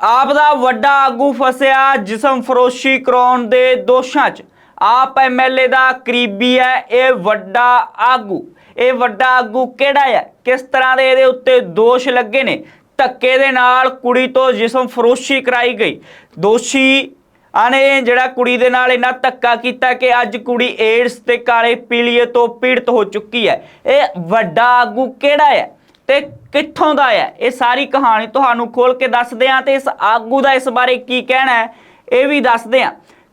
ਆਪ ਦਾ ਵੱਡਾ ਆਗੂ ਫਸਿਆ ਜਿਸਮ ਫਰੋਸ਼ੀ ਕਰਾਉਣ ਦੇ ਦੋਸ਼ਾਂ 'ਚ। ਆਪ ਐਮਐਲਏ ਦਾ ਕਰੀਬੀ ਹੈ, ਇਹ ਵੱਡਾ ਆਗੂ। ਇਹ ਵੱਡਾ ਆਗੂ ਕਿਹੜਾ ਹੈ? ਕਿਸ ਤਰ੍ਹਾਂ ਦੇ ਇਹਦੇ ਉੱਤੇ ਦੋਸ਼ ਲੱਗੇ ਨੇ? ਧੱਕੇ ਦੇ ਨਾਲ ਕੁੜੀ ਤੋਂ ਜਿਸਮ ਫਰੋਸ਼ੀ ਕਰਾਈ ਗਈ। ਦੋਸ਼ੀ ਆਨੇ ਜਿਹੜਾ ਕੁੜੀ ਦੇ ਨਾਲ ਇਹਨਾਂ ਧੱਕਾ ਕੀਤਾ ਕਿ ਅੱਜ ਕੁੜੀ ਏਡਸ ਤੇ ਕਾਲੇ ਪੀਲੀਏ ਤੋਂ ਪੀੜਤ ਹੋ ਚੁੱਕੀ ਹੈ। ਇਹ ਵੱਡਾ ਆਗੂ ਕਿਹੜਾ ਹੈ? ਤੇ ਕਿੱਥੋਂ ਦਾ ਹੈ? ਇਹ ਸਾਰੀ ਕਹਾਣੀ ਤੁਹਾਨੂੰ ਖੋਲ ਕੇ ਦੱਸਦੇ ਹਾਂ ਤੇ ਇਸ ਆਗੂ ਦਾ ਇਸ ਬਾਰੇ ਕੀ ਕਹਿਣਾ ਹੈ, ਇਹ ਵੀ ਦੱਸਦੇ ਹਾਂ।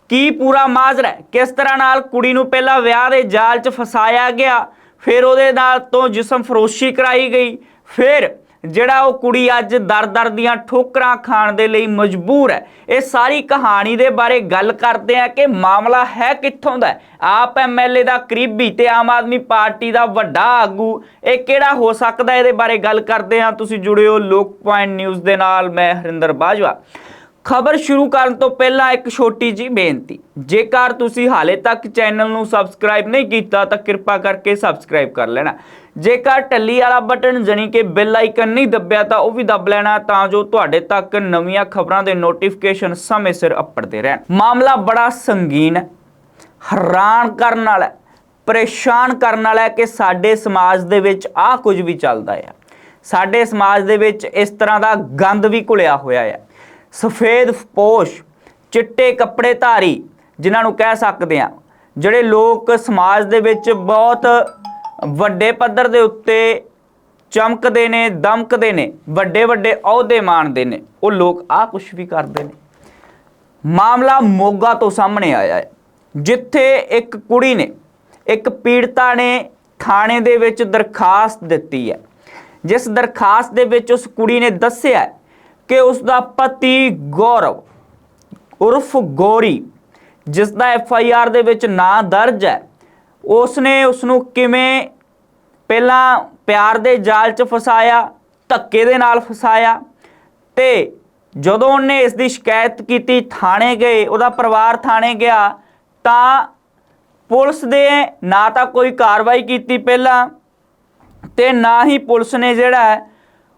ਕੀ ਪੂਰਾ ਮਾਜਰਾ ਕਿਸ ਤਰ੍ਹਾਂ ਨਾਲ ਕੁੜੀ ਨੂੰ ਪਹਿਲਾਂ ਵਿਆਹ ਦੇ ਜਾਲ 'ਚ ਫਸਾਇਆ ਗਿਆ, ਫਿਰ ਉਹਦੇ ਨਾਲ ਤੋਂ ਜਿਸਮ ਫਰੋਸ਼ੀ ਕਰਾਈ ਗਈ, ਫਿਰ ਜਿਹੜਾ ਉਹ ਕੁੜੀ ਅੱਜ ਦਰ-ਦਰ ਦੀਆਂ ਠੋਕਰਾਂ ਖਾਣ ਦੇ ਲਈ ਮਜਬੂਰ ਹੈ। ਇਹ ਸਾਰੀ ਕਹਾਣੀ ਦੇ ਬਾਰੇ ਗੱਲ ਕਰਦੇ ਆ ਕਿ ਮਾਮਲਾ ਹੈ ਕਿੱਥੋਂ ਦਾ ਹੈ। ਆਪ ਐਮਐਲਏ ਦਾ ਕਰੀਬੀ ਤੇ ਆਮ ਆਦਮੀ ਪਾਰਟੀ ਦਾ ਵੱਡਾ ਆਗੂ, ਇਹ ਕਿਹੜਾ ਹੋ ਸਕਦਾ? ਇਹਦੇ ਬਾਰੇ ਗੱਲ ਕਰਦੇ ਆ। ਤੁਸੀਂ ਜੁੜਿਓ ਲੋਕ ਪੁਆਇੰਟ ਨਿਊਜ਼ ਦੇ ਨਾਲ, ਮੈਂ ਹਰਿੰਦਰ ਬਾਜਵਾ। ਖਬਰ ਸ਼ੁਰੂ ਕਰਨ ਤੋਂ ਪਹਿਲਾਂ ਇੱਕ ਛੋਟੀ ਜੀ ਬੇਨਤੀ। ਜੇਕਰ ਤੁਸੀਂ ਹਾਲੇ ਤੱਕ ਚੈਨਲ ਨੂੰ ਸਬਸਕ੍ਰਾਈਬ ਨਹੀਂ ਕੀਤਾ, ਤਾਂ ਕਿਰਪਾ ਕਰਕੇ ਸਬਸਕ੍ਰਾਈਬ ਕਰ ਲੈਣਾ। ਜੇਕਰ ਟੱਲੀ ਵਾਲਾ ਬਟਨ ਜਣੀ ਕਿ ਬੈਲ ਆਈਕਨ ਨਹੀਂ ਦੱਬਿਆ, ਤਾਂ ਉਹ ਵੀ ਦੱਬ ਲੈਣਾ, ਤਾਂ ਜੋ ਤੁਹਾਡੇ ਤੱਕ ਨਵੀਆਂ ਖਬਰਾਂ ਦੇ ਨੋਟੀਫਿਕੇਸ਼ਨ ਸਮੇਂ ਸਿਰ ਅੱਪੜਦੇ ਰਹਿਣ। ਮਾਮਲਾ ਬੜਾ ਸੰਗੀਨ ਹੈ ਹੈਰਾਨ ਕਰਨ ਵਾਲਾ, ਪਰੇਸ਼ਾਨ ਕਰਨ ਵਾਲਾ ਹੈ ਕਿ ਸਾਡੇ ਸਮਾਜ ਦੇ ਵਿੱਚ ਆਹ ਕੁਝ ਵੀ ਚੱਲਦਾ ਹੈ ਸਾਡੇ ਸਮਾਜ ਦੇ ਵਿੱਚ ਇਸ ਤਰ੍ਹਾਂ ਦਾ ਗੰਦ ਵੀ ਘੁਲਿਆ ਹੋਇਆ ਹੈ ਸਫੇਦ ਪੋਸ਼, ਚਿੱਟੇ ਕੱਪੜੇ ਧਾਰੀ ਜਿਨ੍ਹਾਂ ਨੂੰ ਕਹਿ ਸਕਦੇ ਆ ਜਿਹੜੇ ਲੋਕ ਸਮਾਜ ਦੇ ਵਿੱਚ ਬਹੁਤ ਵੱਡੇ ਪੱਧਰ ਦੇ ਉੱਤੇ ਚਮਕਦੇ ਨੇ, ਦਮਕਦੇ ਨੇ, ਵੱਡੇ ਵੱਡੇ ਅਹੁਦੇ ਮਾਣਦੇ ਨੇ, ਉਹ ਲੋਕ ਆਹ ਕੁਝ ਵੀ ਕਰਦੇ ਨੇ। ਮਾਮਲਾ ਮੋਗਾ ਤੋਂ ਸਾਹਮਣੇ ਆਇਆ ਹੈ, ਜਿੱਥੇ ਇੱਕ ਕੁੜੀ ਨੇ, ਇੱਕ ਪੀੜਤਾ ਨੇ ਥਾਣੇ ਦੇ ਵਿੱਚ ਦਰਖਾਸਤ ਦਿੱਤੀ ਹੈ। ਜਿਸ ਦਰਖਾਸਤ ਦੇ ਵਿੱਚ ਉਸ ਕੁੜੀ ਨੇ ਦੱਸਿਆ ਕਿ ਉਸ ਦਾ ਪਤੀ ਗੌਰਵ, ਉਰਫ ਗੋਰੀ ਜਿਸ ਦਾ ਐਫ ਆਈ ਆਰ ਦੇ ਵਿੱਚ ਨਾਂ ਦਰਜ ਹੈ ਉਸ ਨੇ ਉਸ ਨੂੰ ਕਿਵੇਂ ਪਹਿਲਾਂ ਪਿਆਰ ਦੇ ਜਾਲ 'ਚ ਫਸਾਇਆ, ਧੱਕੇ ਦੇ ਨਾਲ ਫਸਾਇਆ ਤੇ ਜਦੋਂ ਉਹਨੇ ਇਸ ਦੀ ਸ਼ਿਕਾਇਤ ਕੀਤੀ ਥਾਣੇ ਗਏ, ਉਹਦਾ ਪਰਿਵਾਰ ਥਾਣੇ ਗਿਆ, ਤਾਂ ਪੁਲਿਸ ਦੇ ਨਾ ਤਾਂ ਕੋਈ ਕਾਰਵਾਈ ਕੀਤੀ ਪਹਿਲਾਂ ਤੇ ਨਾ ਹੀ ਪੁਲਿਸ ਨੇ ਜਿਹੜਾ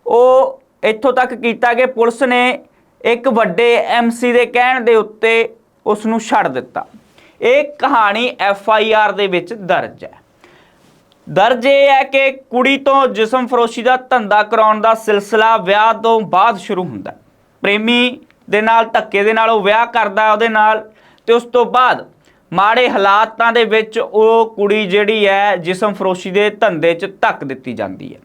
ਉਹ ਇੱਥੋਂ ਤੱਕ ਕੀਤਾ ਕਿ ਪੁਲਿਸ ਨੇ ਇੱਕ ਵੱਡੇ ਐਮਸੀ ਦੇ ਕਹਿਣ ਦੇ ਉੱਤੇ ਉਸ ਨੂੰ ਛੱਡ ਦਿੱਤਾ। ਇਹ ਕਹਾਣੀ ਐਫ ਆਈ ਆਰ ਦੇ ਵਿੱਚ ਦਰਜ ਹੈ। ਦਰਜ ਇਹ ਹੈ ਕਿ ਕੁੜੀ ਤੋਂ ਜਿਸਮ ਫਰੋਸ਼ੀ ਦਾ ਧੰਦਾ ਕਰਾਉਣ ਦਾ ਸਿਲਸਿਲਾ ਵਿਆਹ ਤੋਂ ਬਾਅਦ ਸ਼ੁਰੂ ਹੁੰਦਾ ਪ੍ਰੇਮੀ ਦੇ ਨਾਲ, ਧੱਕੇ ਦੇ ਨਾਲ ਉਹ ਵਿਆਹ ਕਰਦਾ ਉਹਦੇ ਨਾਲ ਤੇ ਉਸ ਤੋਂ ਬਾਅਦ ਮਾੜੇ ਹਾਲਾਤਾਂ ਦੇ ਵਿੱਚ ਉਹ ਕੁੜੀ ਜਿਹੜੀ ਹੈ ਜਿਸਮ ਫਰੋਸ਼ੀ ਦੇ ਧੰਦੇ 'ਚ ਧੱਕ ਦਿੱਤੀ ਜਾਂਦੀ ਹੈ।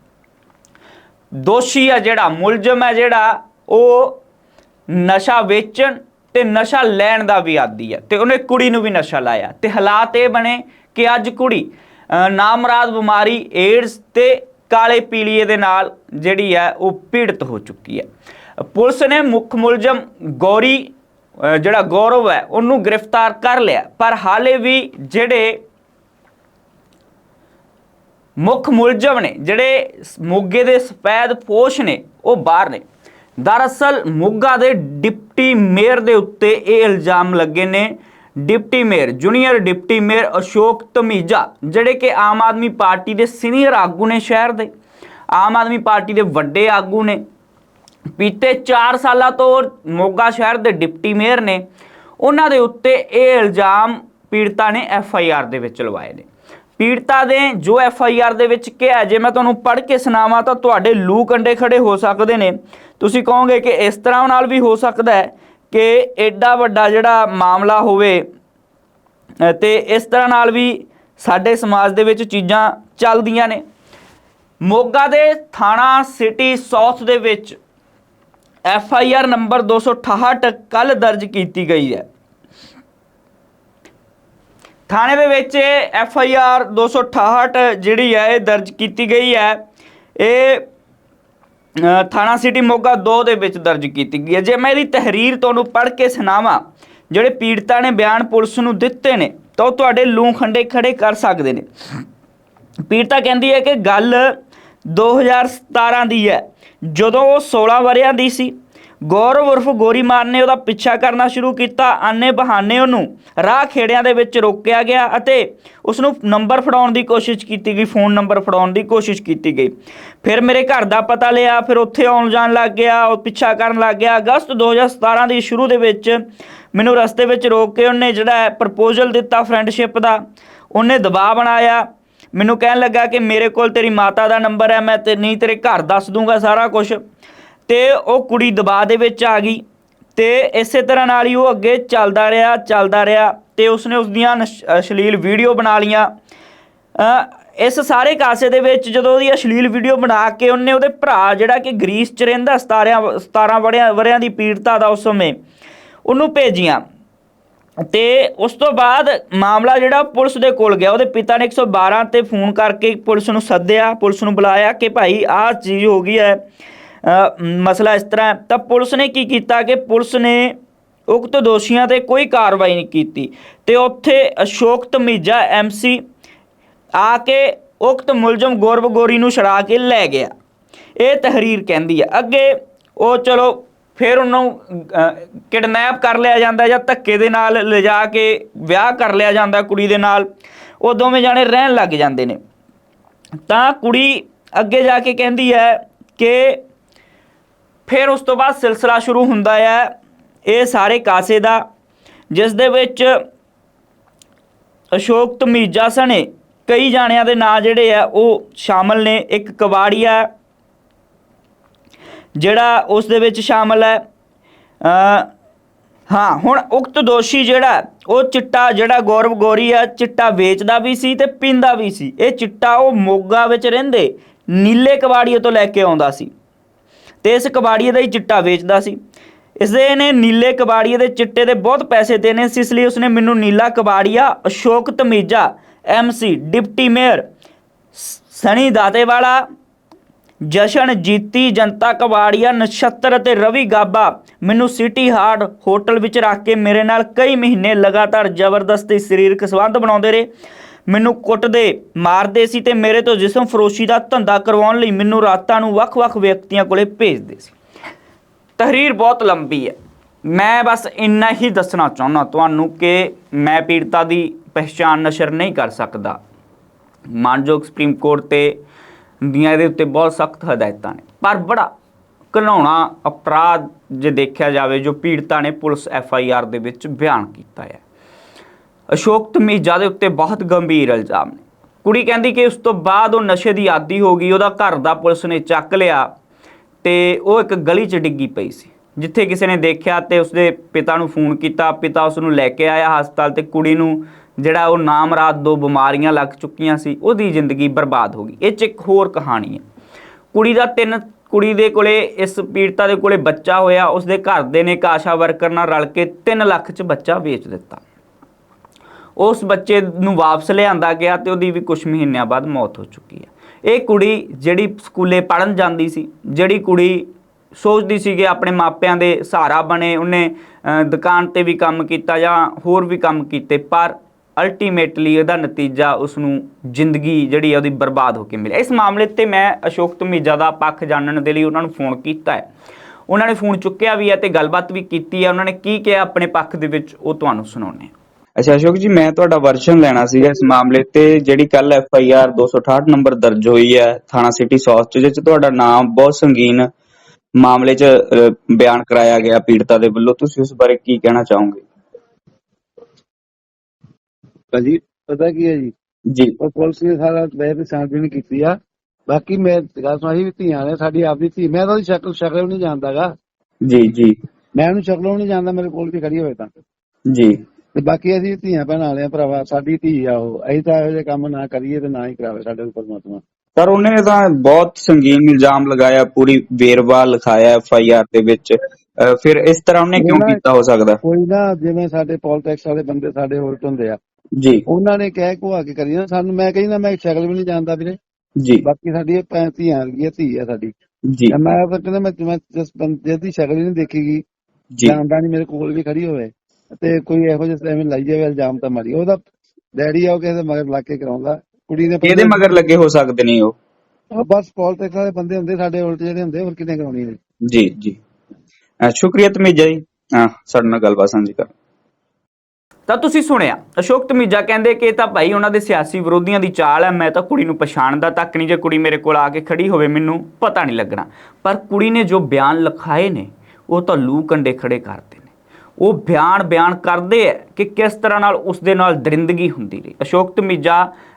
ਦੋਸ਼ੀ ਆ ਜਿਹੜਾ, ਮੁਲਜ਼ਮ ਹੈ ਜਿਹੜਾ, ਉਹ ਨਸ਼ਾ ਵੇਚਣ ਤੇ ਨਸ਼ਾ ਲੈਣ ਦਾ ਵੀ ਆਦੀ ਹੈ ਤੇ ਉਹਨੇ ਕੁੜੀ ਨੂੰ ਵੀ ਨਸ਼ਾ ਲਾਇਆ ਤੇ ਹਾਲਾਤ ਇਹ ਬਣੇ ਕਿ ਅੱਜ ਕੁੜੀ ਨਾਮਰਾਦ ਬਿਮਾਰੀ ਏਡਸ ਤੇ ਕਾਲੇ ਪੀਲੀਏ ਦੇ ਨਾਲ ਜਿਹੜੀ ਹੈ ਉਹ ਪੀੜਤ ਹੋ ਚੁੱਕੀ ਹੈ ਪੁਲਿਸ ਨੇ ਮੁੱਖ ਮੁਲਜ਼ਮ ਗੌਰੀ ਜਿਹੜਾ ਗੌਰਵ ਹੈ, ਉਹਨੂੰ ਗ੍ਰਿਫਤਾਰ ਕਰ ਲਿਆ, ਪਰ ਹਾਲੇ ਵੀ ਜਿਹੜੇ ਮੁੱਖ ਮੁਲਜ਼ਮ ਨੇ ਜਿਹੜੇ ਮੋਗੇ ਦੇ ਸਫੈਦ ਪੋਸ਼ ਨੇ, ਉਹ ਬਾਹਰ ਨੇ। ਦਰਅਸਲ ਮੋਗਾ ਦੇ ਡਿਪਟੀ ਮੇਅਰ ਦੇ ਉੱਤੇ ਇਹ ਇਲਜ਼ਾਮ ਲੱਗੇ ਨੇ। Deputy mayor, junior deputy mayor Ashok Dhamija, ਜਿਹੜੇ ਕਿ ਆਮ ਆਦਮੀ ਪਾਰਟੀ ਦੇ ਸੀਨੀਅਰ ਆਗੂ ਨੇ ਸ਼ਹਿਰ ਦੇ। ਆਮ ਆਦਮੀ ਪਾਰਟੀ ਦੇ ਵੱਡੇ ਆਗੂ ਨੇ। ਬੀਤੇ 4 ਸਾਲਾਂ ਤੋਂ ਮੋਗਾ ਸ਼ਹਿਰ ਦੇ ਡਿਪਟੀ ਮੇਅਰ ਨੇ। ਉਹਨਾਂ ਦੇ ਉੱਤੇ ਇਹ ਇਲਜ਼ਾਮ ਪੀੜਤਾ ਨੇ ਐਫ ਆਈ ਆਰ ਦੇ ਵਿੱਚ ਲਵਾਏ ਨੇ। ਪੀੜਤਾ ਦੇ ਜੋ ਐਫ ਆਈ ਆਰ ਦੇ ਵਿੱਚ ਕਿਹਾ ਜੇ ਮੈਂ ਤੁਹਾਨੂੰ ਪੜ੍ਹ ਕੇ ਸੁਣਾਵਾਂ ਤਾਂ ਤੁਹਾਡੇ ਲੂ ਕੰਡੇ ਖੜੇ ਹੋ ਸਕਦੇ ਨੇ। ਤੁਸੀਂ ਕਹੋਗੇ ਕਿ ਇਸ ਤਰ੍ਹਾਂ ਨਾਲ ਵੀ ਹੋ ਸਕਦਾ ਹੈ ਕਿ ਐਡਾ ਵੱਡਾ ਜਿਹੜਾ ਮਾਮਲਾ ਹੋਵੇ ਅ, ਤੇ ਇਸ ਤਰ੍ਹਾਂ ਨਾਲ ਵੀ ਸਾਡੇ ਸਮਾਜ ਦੇ ਵਿੱਚ ਚੀਜ਼ਾਂ ਚੱਲਦੀਆਂ ਨੇ। ਮੋਗਾ ਦੇ ਥਾਣਾ ਸਿਟੀ ਸਾਊਥ ਦੇ ਵਿੱਚ ਐਫ ਆਈ ਆਰ ਨੰਬਰ 268 ਕੱਲ ਦਰਜ ਕੀਤੀ ਗਈ ਹੈ। ਥਾਣੇ ਦੇ ਵਿੱਚ ਐਫ ਆਈ ਆਰ 268 ਜਿਹੜੀ ਹੈ, ਇਹ ਦਰਜ ਕੀਤੀ ਗਈ ਹੈ। ਇਹ ਥਾਣਾ ਸਿਟੀ ਮੋਗਾ 2 ਦੇ ਵਿੱਚ ਦਰਜ ਕੀਤੀ ਗਈ ਹੈ। ਜੇ ਮੈਂ ਇਹਦੀ ਤਹਿਰੀਰ ਤੁਹਾਨੂੰ ਪੜ੍ਹ ਕੇ ਸੁਣਾਵਾਂ, ਜਿਹੜੇ ਪੀੜਤਾ ਨੇ ਬਿਆਨ ਪੁਲਿਸ ਨੂੰ ਦਿੱਤੇ ਨੇ, ਤਾਂ ਉਹ ਤੁਹਾਡੇ ਲੂੰ ਖੰਡੇ ਖੜੇ ਕਰ ਸਕਦੇ ਨੇ। ਪੀੜਤਾ ਕਹਿੰਦੀ ਹੈ ਕਿ ਗੱਲ 2017 ਦੀ ਹੈ। ਜਦੋਂ ਉਹ 16 ਵਰਿਆਂ ਦੀ ਸੀ ਗੌਰਵ ਉਰਫ ਗੋਰੀ ਮਾਨ ਨੇ ਉਹਦਾ ਪਿੱਛਾ ਕਰਨਾ ਸ਼ੁਰੂ ਕੀਤਾ। ਆਨੇ ਬਹਾਨੇ ਉਹਨੂੰ ਰਾਹ ਖੇੜਿਆਂ ਦੇ ਵਿੱਚ ਰੋਕਿਆ ਗਿਆ ਅਤੇ ਉਸ ਨੂੰ ਨੰਬਰ ਫੜਾਉਣ ਦੀ ਕੋਸ਼ਿਸ਼ ਕੀਤੀ ਗਈ, ਫੋਨ ਨੰਬਰ ਫੜਾਉਣ ਦੀ ਕੋਸ਼ਿਸ਼ ਕੀਤੀ ਗਈ। ਫਿਰ ਮੇਰੇ ਘਰ ਦਾ ਪਤਾ ਲਿਆ, ਫਿਰ ਉੱਥੇ ਆਉਣ ਜਾਣ ਲੱਗ ਗਿਆ, ਉਹ ਪਿੱਛਾ ਕਰਨ ਲੱਗ ਗਿਆ। ਅਗਸਤ 2017 ਦੀ ਸ਼ੁਰੂ ਦੇ ਵਿੱਚ ਮੈਨੂੰ ਰਸਤੇ ਵਿੱਚ ਰੋਕ ਕੇ ਉਹਨੇ ਜਿਹੜਾ ਪ੍ਰਪੋਜ਼ਲ ਦਿੱਤਾ ਫਰੈਂਡਸ਼ਿਪ ਦਾ, ਉਹਨੇ ਦਬਾਅ ਬਣਾਇਆ। ਮੈਨੂੰ ਕਹਿਣ ਲੱਗਾ ਕਿ ਮੇਰੇ ਕੋਲ ਤੇਰੀ ਮਾਤਾ ਦਾ ਨੰਬਰ ਹੈ, ਮੈਂ ਤੇ ਨਹੀਂ ਤੇਰੇ ਘਰ ਦੱਸ ਦੂੰਗਾ ਸਾਰਾ ਕੁਝ ਤੇ ਉਹ ਕੁੜੀ ਦਬਾਅ ਦੇ ਵਿੱਚ ਆ ਗਈ ਤੇ ਇਸੇ ਤਰ੍ਹਾਂ ਨਾਲ ਹੀ ਉਹ ਅੱਗੇ ਚੱਲਦਾ ਰਿਹਾ ਚੱਲਦਾ ਰਿਹਾ ਤੇ ਉਸਨੇ ਉਸ ਦੀਆਂ ਨਸ਼- ਅਸ਼ਲੀਲ ਵੀਡੀਓ ਬਣਾ ਲੀਆਂ ਇਸ ਸਾਰੇ ਕਾਸੇ ਦੇ ਵਿੱਚ ਜਦੋਂ ਉਹਦੀ ਅਸ਼ਲੀਲ ਵੀਡੀਓ ਬਣਾ ਕੇ ਉਹਨੇ ਉਹਦੇ ਭਰਾ ਜਿਹੜਾ ਕਿ ਗ੍ਰੀਸ ਚ ਰਹਿੰਦਾ 17 17 ਵੜਿਆਂ, ਵਰਿਆਂ ਦੀ ਪੀੜਤਾ ਦਾ ਉਸ ਸਮੇਂ, ਉਹਨੂੰ ਭੇਜੀਆਂ। ਤੇ ਉਸ ਤੋਂ ਬਾਅਦ ਮਾਮਲਾ ਜਿਹੜਾ ਪੁਲਿਸ ਦੇ ਕੋਲ ਗਿਆ, ਉਹਦੇ ਪਿਤਾ ਨੇ 112 ਤੇ ਫੋਨ ਕਰਕੇ ਪੁਲਿਸ ਨੂੰ ਸੱਦਿਆ, ਪੁਲਿਸ ਨੂੰ ਬੁਲਾਇਆ ਕਿ ਭਾਈ ਆਹ ਚੀਜ਼ ਹੋ ਗਈ ਹੈ। ਮਸਲਾ ਇਸ ਤਰ੍ਹਾਂ ਤਾਂ ਪੁਲਿਸ ਨੇ ਕੀ ਕੀਤਾ ਕਿ ਪੁਲਿਸ ਨੇ ਉਕਤ ਦੋਸ਼ੀਆਂ ਤੇ ਕੋਈ ਕਾਰਵਾਈ ਨਹੀਂ ਕੀਤੀ। ਤੇ ਉੱਥੇ ਅਸ਼ੋਕ ਤਮੀਜਾ ਐਮਸੀ ਆ ਕੇ ਉਕਤ ਮੁਲਜ਼ਮ ਗੌਰਵ ਗੋਰੀ ਨੂੰ ਛੜਾ ਕੇ ਲੈ ਗਿਆ। ਇਹ ਤਹਿਰੀਰ ਕਹਿੰਦੀ ਹੈ ਅੱਗੇ ਉਹ ਚਲੋ ਫਿਰ ਉਹਨੂੰ ਕਿਡਨੈਪ ਕਰ ਲਿਆ ਜਾਂਦਾ ਜਾਂ ਧੱਕੇ ਦੇ ਨਾਲ ਲਿਜਾ ਕੇ ਵਿਆਹ ਕਰ ਲਿਆ ਜਾਂਦਾ ਕੁੜੀ ਦੇ ਨਾਲ, ਉਹ ਦੋਵੇਂ ਜਾਣੇ ਰਹਿਣ ਲੱਗ ਜਾਂਦੇ ਨੇ। ਤਾਂ ਕੁੜੀ ਅੱਗੇ ਜਾ ਕੇ ਕਹਿੰਦੀ ਹੈ ਕਿ ਫਿਰ ਉਸ ਤੋਂ ਬਾਅਦ ਸਿਲਸਿਲਾ ਸ਼ੁਰੂ ਹੁੰਦਾ ਹੈ ਇਹ ਸਾਰੇ ਕਾਸੇ ਦਾ, ਜਿਸ ਦੇ ਵਿੱਚ ਅਸ਼ੋਕ ਤਮੀਜਾ ਸਣੇ ਕਈ ਜਾਣਿਆਂ ਦੇ ਨਾਂ ਜਿਹੜੇ ਆ ਉਹ ਸ਼ਾਮਲ ਨੇ। ਇੱਕ ਕਬਾੜੀਆ ਜਿਹੜਾ ਉਸ ਦੇ ਵਿੱਚ ਸ਼ਾਮਲ ਹੈ। ਹਾਂ, ਹੁਣ ਉਕਤ ਦੋਸ਼ੀ ਜਿਹੜਾ, ਉਹ ਚਿੱਟਾ ਜਿਹੜਾ ਗੌਰਵ ਗੋਰੀ ਆ, ਚਿੱਟਾ ਵੇਚਦਾ ਵੀ ਸੀ ਤੇ ਪੀਂਦਾ ਵੀ ਸੀ। ਇਹ ਚਿੱਟਾ ਉਹ ਮੋਗਾ ਵਿੱਚ ਰਹਿੰਦੇ ਨੀਲੇ ਕਬਾੜੀਏ ਤੋਂ ਲੈ ਕੇ ਆਉਂਦਾ ਸੀ। ਤੇ ਇਸ ਕਬਾੜੀਏ ਦਾ ਹੀ ਚਿੱਟਾ ਵੇਚਦਾ ਸੀ। ਇਸ ਦੇ ਨੇ ਨੀਲੇ ਕਬਾੜੀਏ ਦੇ ਚਿੱਟੇ ਦੇ ਬਹੁਤ ਪੈਸੇ ਦੇਣੇ ਸੀ, ਇਸ ਲਈ ਉਸਨੇ ਮੈਨੂੰ Neela Kabadia, Ashok Tamija MC deputy mayor, ਸ- ਸਣੀ ਦਾਤੇਵਾਲਾ, ਜਸ਼ਨ, ਜੀਤੀ, ਜਨਤਾ ਕਬਾੜੀਆ, ਨਛੱਤਰ ਅਤੇ ਰਵੀ ਗਾਬਾ ਮੈਨੂੰ ਸਿਟੀ ਹਾਰਟ ਹੋਟਲ ਵਿੱਚ ਰੱਖ ਕੇ ਮੇਰੇ ਨਾਲ ਕਈ ਮਹੀਨੇ ਲਗਾਤਾਰ ਜ਼ਬਰਦਸਤੀ ਸਰੀਰਕ ਸੰਬੰਧ ਬਣਾਉਂਦੇ ਰਹੇ। ਮੈਨੂੰ ਕੁੱਟਦੇ, ਮਾਰਦੇ ਸੀ ਤੇ ਮੇਰੇ ਤੋਂ ਜਿਸਮ ਫਰੋਸ਼ੀ ਦਾ ਧੰਦਾ ਕਰਵਾਉਣ ਲਈ ਮੈਨੂੰ ਰਾਤਾਂ ਨੂੰ ਵੱਖ-ਵੱਖ ਵਿਅਕਤੀਆਂ ਕੋਲੇ ਭੇਜਦੇ ਸੀ। ਤਹਿਰੀਰ ਬਹੁਤ ਲੰਬੀ ਹੈ। ਮੈਂ ਬਸ ਇੰਨਾ ਹੀ ਦੱਸਣਾ ਚਾਹੁੰਦਾ ਤੁਹਾਨੂੰ ਕਿ ਮੈਂ ਪੀੜਤਾ ਦੀ ਪਹਿਚਾਣ ਨਸ਼ਰ ਨਹੀਂ ਕਰ ਸਕਦਾ। ਮਾਨਯੋਗ ਸੁਪਰੀਮ ਕੋਰਟ ਤੇ ਦੀਆਂ ਇਹਦੇ ਉੱਤੇ ਬਹੁਤ ਸਖਤ ਹਦਾਇਤਾਂ ਨੇ। ਪਰ ਬੜਾ ਘਿਨਾਉਣਾ ਅਪਰਾਧ ਜੇ ਦੇਖਿਆ ਜਾਵੇ ਜੋ ਪੀੜਤਾ ਨੇ ਪੁਲਿਸ ਐਫ ਆਈ ਆਰ ਦੇ ਵਿੱਚ ਬਿਆਨ ਕੀਤਾ ਹੈ। ਅਸ਼ੋਕ ਤਮੀਜਾ ਦੇ ਉੱਤੇ ਬਹੁਤ ਗੰਭੀਰ ਇਲਜ਼ਾਮ ਨੇ। ਕੁੜੀ ਕਹਿੰਦੀ ਕਿ ਉਸ ਤੋਂ ਬਾਅਦ ਉਹ ਨਸ਼ੇ ਦੀ ਆਦੀ ਹੋ ਗਈ, ਉਹਦਾ ਘਰ ਦਾ ਪੁਲਿਸ ਨੇ ਚੱਕ ਲਿਆ ਤੇ ਉਹ ਇੱਕ ਗਲੀ 'ਚ ਡਿੱਗੀ ਪਈ ਸੀ, ਜਿੱਥੇ ਕਿਸੇ ਨੇ ਦੇਖਿਆ ਤੇ ਉਸਦੇ ਪਿਤਾ ਨੂੰ ਫੋਨ ਕੀਤਾ। ਪਿਤਾ ਉਸ ਨੂੰ ਲੈ ਕੇ ਆਇਆ ਹਸਪਤਾਲ ਤੇ ਕੁੜੀ ਨੂੰ, ਜਿਹੜਾ ਉਹ ਨਾਮਰਾਦ ਦੋ ਬਿਮਾਰੀਆਂ ਲੱਗ ਚੁੱਕੀਆਂ ਸੀ, ਉਹਦੀ ਜ਼ਿੰਦਗੀ ਬਰਬਾਦ ਹੋ ਗਈ। ਇਹ 'ਚ ਇੱਕ ਹੋਰ ਕਹਾਣੀ ਹੈ। ਕੁੜੀ ਦਾ ਤਿੰਨ, ਕੁੜੀ ਦੇ ਕੋਲੇ, ਇਸ ਪੀੜਤਾ ਦੇ ਕੋਲੇ ਬੱਚਾ ਹੋਇਆ, ਉਸਦੇ ਘਰ ਦੇ ਨੇ ਇੱਕ ਆਸ਼ਾ ਵਰਕਰ ਨਾਲ ਰਲ ਕੇ 3 ਲੱਖ 'ਚ ਬੱਚਾ ਵੇਚ ਦਿੱਤਾ। ਉਸ ਬੱਚੇ ਨੂੰ ਵਾਪਸ ਲਿਆਂਦਾ ਗਿਆ ਤੇ ਉਹਦੀ ਵੀ ਕੁਝ ਮਹੀਨਿਆਂ ਬਾਅਦ ਮੌਤ ਹੋ ਚੁੱਕੀ ਹੈ। ਇਹ ਕੁੜੀ ਜਿਹੜੀ ਸਕੂਲੇ ਪੜਨ ਜਾਂਦੀ ਸੀ, ਜਿਹੜੀ ਕੁੜੀ ਸੋਚਦੀ ਸੀ ਕਿ ਆਪਣੇ ਮਾਪਿਆਂ ਦੇ ਸਹਾਰਾ ਬਣੇ, ਉਹਨੇ ਦੁਕਾਨ ਤੇ ਵੀ ਕੰਮ ਕੀਤਾ ਜਾਂ ਹੋਰ ਵੀ ਕੰਮ ਕੀਤੇ, ਪਰ ਅਲਟੀਮੇਟਲੀ ਉਹਦਾ ਨਤੀਜਾ ਉਸ ਨੂੰ ਜ਼ਿੰਦਗੀ ਜਿਹੜੀ ਹੈ ਉਹਦੀ ਬਰਬਾਦ ਹੋ ਕੇ ਮਿਲਿਆ। ਇਸ ਮਾਮਲੇ ਤੇ ਮੈਂ ਅਸ਼ੋਕ ਧਮੀਜਾ ਦਾ ਪੱਖ ਜਾਣਨ ਦੇ ਲਈ ਉਹਨਾਂ ਨੂੰ ਫੋਨ ਕੀਤਾ ਹੈ। ਉਹਨਾਂ ਨੇ ਫੋਨ ਚੁੱਕਿਆ ਵੀ ਹੈ ਤੇ ਗੱਲਬਾਤ ਵੀ ਕੀਤੀ ਹੈ। ਉਹਨਾਂ ਨੇ ਕੀ ਕਿਹਾ, ਆਪਣੇ ਪੱਖ ਦੇ ਵਿੱਚ ਉਹ ਤੁਹਾਨੂੰ ਸੁਣਾਉਂਦੇ ਹਾਂ। ਅੱਛਾ ਅਸ਼ੋਕ ਜੀ ਮੈਂ ਤੁਹਾਡਾ ਵਰਸ਼ਨ ਲੈਣਾ ਸੀਗਾ ਇਸ ਮਾਮਲੇ ਤੇ ਜਿਹੜੀ ਕੱਲ ਐਫ ਆਈ ਆਰ 268 ਨੰਬਰ ਦਰਜ ਹੋਈ ਹੈ ਥਾਣਾ ਸਿਟੀ ਸੌਥ ਚ ਜਿਸ 'ਚ ਤੁਹਾਡਾ ਨਾਮ ਬਹੁਤ ਸੰਗੀਨ ਮਾਮਲੇ 'ਚ ਬਿਆਨ ਕਰਾਇਆ ਗਿਆ ਪੀੜਤਾ ਦੇ ਵੱਲੋਂ। ਤੁਸੀਂ ਉਸ ਬਾਰੇ ਕੀ ਕਹਿਣਾ ਚਾਹੋਗੇ? ਭਾਜੀ ਪਤਾ ਕੀ ਹੈ ਜੀ? ਜੀ। ਉਹ ਪੁਲਿਸ ਨੇ ਸਾਰਾ ਵੈਸੇ ਛਾਣਬੀਣ ਕੀਤੀ ਆ। ਬਾਕੀ ਮੈਂ ਗੱਲ ਸੁਣਾਈ ਵੀ ਧੀਆਂ ਨੇ ਸਾਡੀ ਆਪਦੀ ਧੀ ਮੈਂ ਤਾਂ ਉਹਦੀ ਸ਼ਕਲ ਸ਼ਕਲ ਵੀ ਨਹੀਂ ਜਾਣਦਾਗਾ ਜੀ ਜੀ। ਮੈਂ ਉਹਨੂੰ ਸ਼ਕਲੋਂ ਨਹੀਂ ਜਾਣਦਾ ਮੇਰੇ ਕੋਲ ਵੀ ਖੜੀ ਹੋਵੇ ਤਾਂ। ਜੀ। ਤੇ ਬਾਕੀ ਅਸੀਂ ਧੀਆਂ ਭੈਣਾਂ ਵਾਲੇ ਆ ਭਰਾਵਾ ਸਾਡੀ ਧੀ ਆ ਉਹ। ਅਸੀਂ ਤਾਂ ਇਹੋ ਜਿਹੇ ਕੰਮ ਨਾ ਕਰੀਏ ਤੇ ਨਾ ਹੀ ਕਰਾਵੇ ਸਾਡੇ ਕੋਲ ਪਰਮਾਤਮਾ ਪਰ ਉਹਨੇ ਤਾਂ ਬਹੁਤ ਸੰਗੀਨ ਇਲਜ਼ਾਮ ਲਗਾਇਆ ਪੂਰੀ ਵੇਰਵਾ ਲਿਖਾਇਆ ਐਫ ਆਈ ਆਰ ਦੇ ਵਿੱਚ। ਫਿਰ ਇਸ ਤਰ੍ਹਾਂ ਉਹਨੇ ਕਿਉਂ ਕੀਤਾ ਹੋ ਸਕਦਾ? ਕੋਈ ਨਾ ਜਿਵੇਂ ਸਾਡੇ ਪੋਲਿਟਿਕਸ ਵਾਲੇ ਬੰਦੇ ਸਾਡੇ ਉਲਟ ਹੁੰਦੇ ਆ। ਜੀ। ਉਹਨਾਂ ਨੇ ਕਹਿ ਘੁਆ ਕੇ ਕਰੀ ਨਾ ਸਾਨੂੰ ਮੈਂ ਕਹਿੰਦਾ ਮੈਂ ਸ਼ਕਲ ਵੀ ਨਹੀਂ ਜਾਣਦਾ ਵੀਰੇ। ਜੀ। ਬਾਕੀ ਸਾਡੀ ਇਹ ਧੀਆਂ ਵਰਗੀ ਧੀ ਆ ਸਾਡੀ। ਜੀ। ਮੈਂ ਕਹਿੰਦਾ ਮੈਂ ਜਿਸ ਬੰਦੇ ਦੀ ਸ਼ਕਲ ਹੀ ਨਹੀਂ ਦੇਖੀਗੀ ਜੀ। ਜਾਣਦਾ ਨਹੀਂ ਮੇਰੇ ਕੋਲ ਵੀ ਖੜੀ ਹੋਵੇ। ਤੇ ਕੋਈ ਇਹੋ ਜਿਹਾ ਐਵੇਂ ਲਾਈ ਜਾਵੇ ਇਲਜ਼ਾਮ ਤਾਂ ਮਾਰੀ। ਉਹਦਾ ਡੈਡੀ ਆ ਉਹ ਕਿਸੇ ਦੇ ਮਗਰ ਲੱਗ ਕੇ ਕਰਾਉਂਦਾ। ਕੁੜੀ ਨੇ ਇਹਦੇ ਮਗਰ ਲੱਗੇ ਹੋ ਸਕਦੇ ਨੇ ਉਹ? ਬਸ ਪੋਲਿਟਿਕਸ ਵਾਲੇ ਬੰਦੇ ਹੁੰਦੇ ਸਾਡੇ ਉਲਟ ਜਿਹੜੇ ਹੁੰਦੇ ਹੋਰ ਕਿੰਨੇ ਕਰਾਉਣੀ ਨੇ ਜੀ ਜੀ। ਸ਼ੁਕਰੀਆ ਤਮੀਜਾ ਜੀ। ਸਾਡੇ ਨਾਲ ਗੱਲਬਾਤ ਸਾਂਝੀ ਕਰ। ਤਾਂ ਤੁਸੀਂ ਸੁਣਿਆ ਅਸ਼ੋਕ ਤਮੀਜਾ ਕਹਿੰਦੇ ਕਿ ਇਹ ਤਾਂ ਭਾਈ ਉਹਨਾਂ ਦੇ ਸਿਆਸੀ ਵਿਰੋਧੀਆਂ ਦੀ ਚਾਲ ਹੈ ਮੈਂ ਤਾਂ ਕੁੜੀ ਨੂੰ ਪਛਾਣਦਾ ਤੱਕ ਨਹੀਂ ਜੇ ਕੁੜੀ ਮੇਰੇ ਕੋਲ ਆ ਕੇ ਖੜੀ ਹੋਵੇ ਮੈਨੂੰ ਪਤਾ ਨਹੀਂ ਲੱਗਣਾ। ਪਰ ਕੁੜੀ ਨੇ ਜੋ ਬਿਆਨ ਲਿਖਾਏ ਨੇ ਉਹ ਤਾਂ ਲੂ ਕੰਡੇ ਖੜੇ ਕਰਦੇ ਉਹ ਬਿਆਨ ਬਿਆਨ ਕਰਦੇ ਹੈ ਕਿ ਕਿਸ ਤਰ੍ਹਾਂ ਨਾਲ ਉਸ ਦੇ ਨਾਲ ਦਰਿੰਦਗੀ ਹੁੰਦੀ ਰਹੀ। ਅਸ਼ੋਕ ਤਮੀਜਾ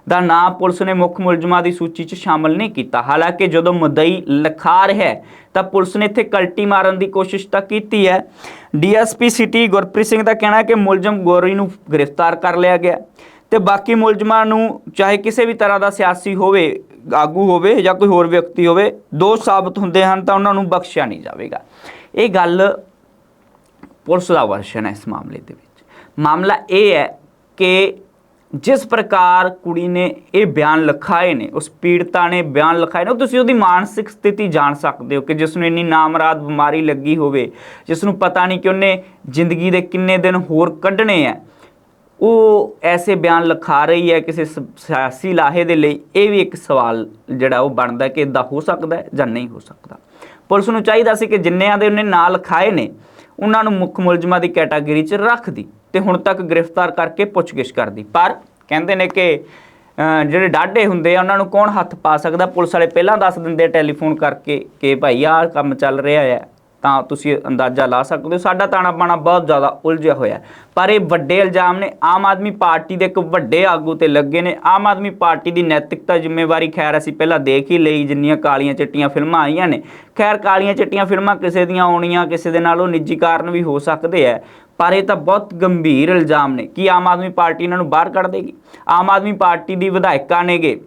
ਦਾ ਨਾਮ ਪੁਲਿਸ ਨੇ ਮੁੱਖ ਮੁਲਜ਼ਮਾਂ ਦੀ ਸੂਚੀ 'ਚ ਸ਼ਾਮਲ ਨਹੀਂ ਕੀਤਾ। ਹਾਲਾਂਕਿ ਜਦੋਂ ਮੁਦਈ ਲਿਖਾ ਰਿਹਾ ਹੈ, ਤਾਂ ਪੁਲਿਸ ਨੇ ਇੱਥੇ ਕਲਟੀ ਮਾਰਨ ਦੀ ਕੋਸ਼ਿਸ਼ ਤਾਂ ਕੀਤੀ ਹੈ। ਡੀਐਸਪੀ ਸਿਟੀ ਗੁਰਪ੍ਰੀਤ ਸਿੰਘ ਦਾ ਕਹਿਣਾ ਹੈ ਕਿ ਮੁਲਜ਼ਮ ਗੋਰੀ ਨੂੰ ਗ੍ਰਿਫਤਾਰ ਕਰ ਲਿਆ ਗਿਆ ਤੇ ਬਾਕੀ ਮੁਲਜ਼ਮਾਂ ਨੂੰ ਚਾਹੇ ਕਿਸੇ ਵੀ ਤਰ੍ਹਾਂ ਦਾ ਸਿਆਸੀ ਹੋਵੇ, ਆਗੂ ਹੋਵੇ ਜਾਂ ਕੋਈ ਹੋਰ ਵਿਅਕਤੀ ਹੋਵੇ, ਦੋਸ਼ ਸਾਬਤ ਹੁੰਦੇ ਹਨ ਤਾਂ ਉਹਨਾਂ ਨੂੰ ਬਖਸ਼ਿਆ ਨਹੀਂ ਜਾਵੇਗਾ। ਇਹ ਗੱਲ ਪੁਲਿਸ ਦਾ ਵਰਸ਼ਨ ਹੈ ਇਸ ਮਾਮਲੇ ਦੇ ਵਿੱਚ। ਮਾਮਲਾ ਇਹ ਹੈ ਕਿ ਜਿਸ ਪ੍ਰਕਾਰ ਕੁੜੀ ਨੇ ਇਹ ਬਿਆਨ ਲਿਖਾਏ ਨੇ, ਉਸ ਪੀੜਤਾ ਨੇ ਬਿਆਨ ਲਿਖਾਏ ਨੇ, ਉਹ ਤੁਸੀਂ ਉਹਦੀ ਮਾਨਸਿਕ ਸਥਿਤੀ ਜਾਣ ਸਕਦੇ ਹੋ ਕਿ ਜਿਸ ਨੂੰ ਇੰਨੀ ਨਾਮਰਾਦ ਬਿਮਾਰੀ ਲੱਗੀ ਹੋਵੇ, ਜਿਸ ਨੂੰ ਪਤਾ ਨਹੀਂ ਕਿ ਉਹਨੇ ਜ਼ਿੰਦਗੀ ਦੇ ਕਿੰਨੇ ਦਿਨ ਹੋਰ ਕੱਢਣੇ ਆ। ਉਹ ਐਸੇ ਬਿਆਨ ਲਿਖਾ ਰਹੀ ਹੈ ਕਿਸੇ ਸਿਆਸੀ ਲਾਹੇ ਦੇ ਲਈ, ਇਹ ਵੀ ਇੱਕ ਸਵਾਲ ਜਿਹੜਾ ਉਹ ਬਣਦਾ ਕਿ ਇਦਾਂ ਹੋ ਸਕਦਾ ਜਾਂ ਨਹੀਂ ਹੋ ਸਕਦਾ। ਪੁਲਿਸ ਨੂੰ ਚਾਹੀਦਾ ਸੀ ਕਿ ਜਿੰਨਿਆਂ ਦੇ ਉਹਨੇ ਨਾਂ ਲਿਖਾਏ ਨੇ ਉਹਨਾਂ ਨੂੰ ਮੁੱਖ ਮੁਲਜ਼ਮਾਂ ਦੀ ਕੈਟਾਗਰੀ 'ਚ ਰੱਖਦੀ ਤੇ ਹੁਣ ਤੱਕ ਗ੍ਰਿਫਤਾਰ ਕਰਕੇ ਪੁੱਛਗਿੱਛ ਕਰਦੀ। ਪਰ ਕਹਿੰਦੇ ਨੇ ਕਿ ਜਿਹੜੇ ਡਾਢੇ ਹੁੰਦੇ ਆ, ਉਹਨਾਂ ਨੂੰ ਕੌਣ ਹੱਥ ਪਾ ਸਕਦਾ? ਪੁਲਿਸ ਵਾਲੇ ਪਹਿਲਾਂ ਦੱਸ ਦਿੰਦੇ ਟੈਲੀਫੋਨ ਕਰਕੇ ਕਿ ਭਾਈ ਆਹ ਕੰਮ ਚੱਲ ਰਿਹਾ ਹੈ ਤਾਂ ਤੁਸੀਂ ਅੰਦਾਜ਼ਾ ਲਾ ਸਕਦੇ ਹੋ। ਸਾਡਾ ਤਾਣਾ ਬਾਣਾ ਬਹੁਤ ਜ਼ਿਆਦਾ ਉਲਝਿਆ ਹੋਇਆ ਪਰ ਇਹ ਵੱਡੇ ਇਲਜ਼ਾਮ ਨੇ। ਆਮ ਆਦਮੀ ਪਾਰਟੀ ਦੇ ਇੱਕ ਵੱਡੇ ਆਗੂ ਤੇ ਲੱਗੇ ਨੇ। ਆਮ ਆਦਮੀ ਪਾਰਟੀ ਦੀ ਨੈਤਿਕਤਾ ਜ਼ਿੰਮੇਵਾਰੀ ਖੈਰ ਅਸੀਂ ਪਹਿਲਾਂ ਦੇਖ ਹੀ ਲਈ। ਜਿੰਨੀਆਂ ਕਾਲੀਆਂ ਚਿੱਟੀਆਂ ਫਿਲਮਾਂ ਆਈਆਂ ਨੇ। ਖੈਰ, ਕਾਲੀਆਂ ਚਿੱਟੀਆਂ ਫਿਲਮਾਂ ਕਿਸੇ ਦੀਆਂ ਆਉਣੀਆਂ, ਕਿਸੇ ਦੇ ਨਾਲ ਉਹ ਨਿੱਜੀ ਕਾਰਨ ਵੀ ਹੋ ਸਕਦੇ ਆ ਪਰ ਇਹ ਤਾਂ ਬਹੁਤ ਗੰਭੀਰ ਇਲਜ਼ਾਮ ਨੇ। ਕਿ ਆਮ ਆਦਮੀ ਪਾਰਟੀ ਇਹਨਾਂ ਨੂੰ ਬਾਹਰ ਕੱਢ ਦੇਗੀ? ਆਮ ਆਦਮੀ ਪਾਰਟੀ ਦੀ ਵਿਧਾਇਕਾਂ ਨੇਗੇ।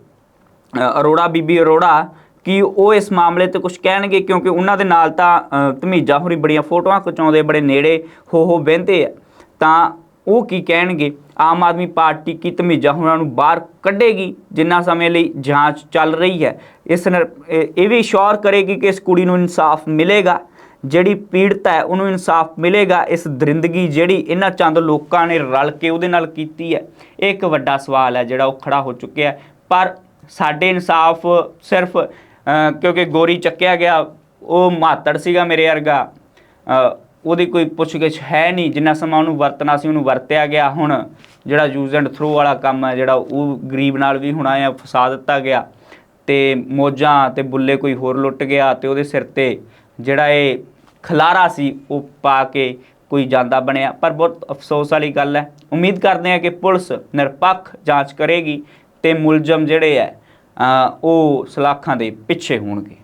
ਅਰੋੜਾ, ਬੀਬੀ ਅਰੋੜਾ ਕਿ ਉਹ ਇਸ ਮਾਮਲੇ ਤੇ ਕੁਝ ਕਹਿਣਗੇ, ਕਿਉਂਕਿ ਉਹਨਾਂ ਦੇ ਨਾਲ ਤਾਂ ਧਮੀਜਾ ਹੋਰੀ ਬੜੀਆਂ ਫੋਟੋਆਂ ਖਿਚਾਉਂਦੇ, ਬੜੇ ਨੇੜੇ ਹੋ ਹੋ ਬਹਿੰਦੇ ਆ। ਤਾਂ ਉਹ ਕੀ ਕਹਿਣਗੇ? ਆਮ ਆਦਮੀ ਪਾਰਟੀ ਕੀ ਧਮੀਜਾ ਹੋਰਾਂ ਨੂੰ ਬਾਹਰ ਕੱਢੇਗੀ, ਜਿੰਨਾ ਸਮੇਂ ਲਈ ਜਾਂਚ ਚੱਲ ਰਹੀ ਹੈ? ਇਸ ਨਾਲ ਇਹ ਇਹ ਵੀ ਸ਼ੋਰ ਕਰੇਗੀ ਕਿ ਇਸ ਕੁੜੀ ਨੂੰ ਇਨਸਾਫ ਮਿਲੇਗਾ। ਜਿਹੜੀ ਪੀੜਤ ਹੈ, ਉਹਨੂੰ ਇਨਸਾਫ ਮਿਲੇਗਾ। ਇਸ ਦਰਿੰਦਗੀ ਜਿਹੜੀ ਇਹਨਾਂ ਚੰਦ ਲੋਕਾਂ ਨੇ ਰਲ ਕੇ ਉਹਦੇ ਨਾਲ ਕੀਤੀ ਹੈ, ਇਹ ਇੱਕ ਵੱਡਾ ਸਵਾਲ ਹੈ ਜਿਹੜਾ ਉਹ ਖੜਾ ਹੋ ਚੁੱਕਿਆ ਪਰ ਸਾਡੇ ਇਨਸਾਫ ਸਿਰਫ ਕਿਉਂਕਿ ਗੋਰੀ ਚੱਕਿਆ ਗਿਆ, ਉਹ ਮਾਤੜ ਸੀਗਾ ਮੇਰੇ ਵਰਗਾ। ਉਹਦੀ ਕੋਈ ਪੁੱਛਗਿੱਛ ਹੈ ਨਹੀਂ, ਜਿੰਨਾ ਸਮਾਂ ਉਹਨੂੰ ਵਰਤਣਾ ਸੀ, ਉਹਨੂੰ ਵਰਤਿਆ ਗਿਆ। ਹੁਣ ਜਿਹੜਾ ਯੂਜ਼ ਐਂਡ ਥਰੋ ਵਾਲਾ ਕੰਮ ਹੈ, ਜਿਹੜਾ ਉਹ ਗਰੀਬ ਨਾਲ ਵੀ ਹੁਣ ਆ ਫਸਾ ਦਿੱਤਾ ਗਿਆ। ਤੇ ਮੋਜਾਂ ਤੇ ਬੁੱਲੇ ਕੋਈ ਹੋਰ ਲੁੱਟ ਗਿਆ ਤੇ ਉਹਦੇ ਸਿਰ ਤੇ ਜਿਹੜਾ ਇਹ ਖਲਾਰਾ ਸੀ, ਉਹ ਪਾ ਕੇ ਕੋਈ ਜਾਂਦਾ ਬਣਿਆ। ਪਰ ਬਹੁਤ ਅਫਸੋਸ ਵਾਲੀ ਗੱਲ ਹੈ। ਉਮੀਦ ਕਰਦੇ ਹਾਂ ਕਿ ਪੁਲਿਸ ਨਿਰਪੱਖ ਜਾਂਚ ਕਰੇਗੀ ਤੇ ਮੁਲਜ਼ਮ ਜਿਹੜੇ ਹੈ ਉਹ ਸਲਾਖਾਂ ਦੇ ਪਿੱਛੇ ਹੋਣਗੇ।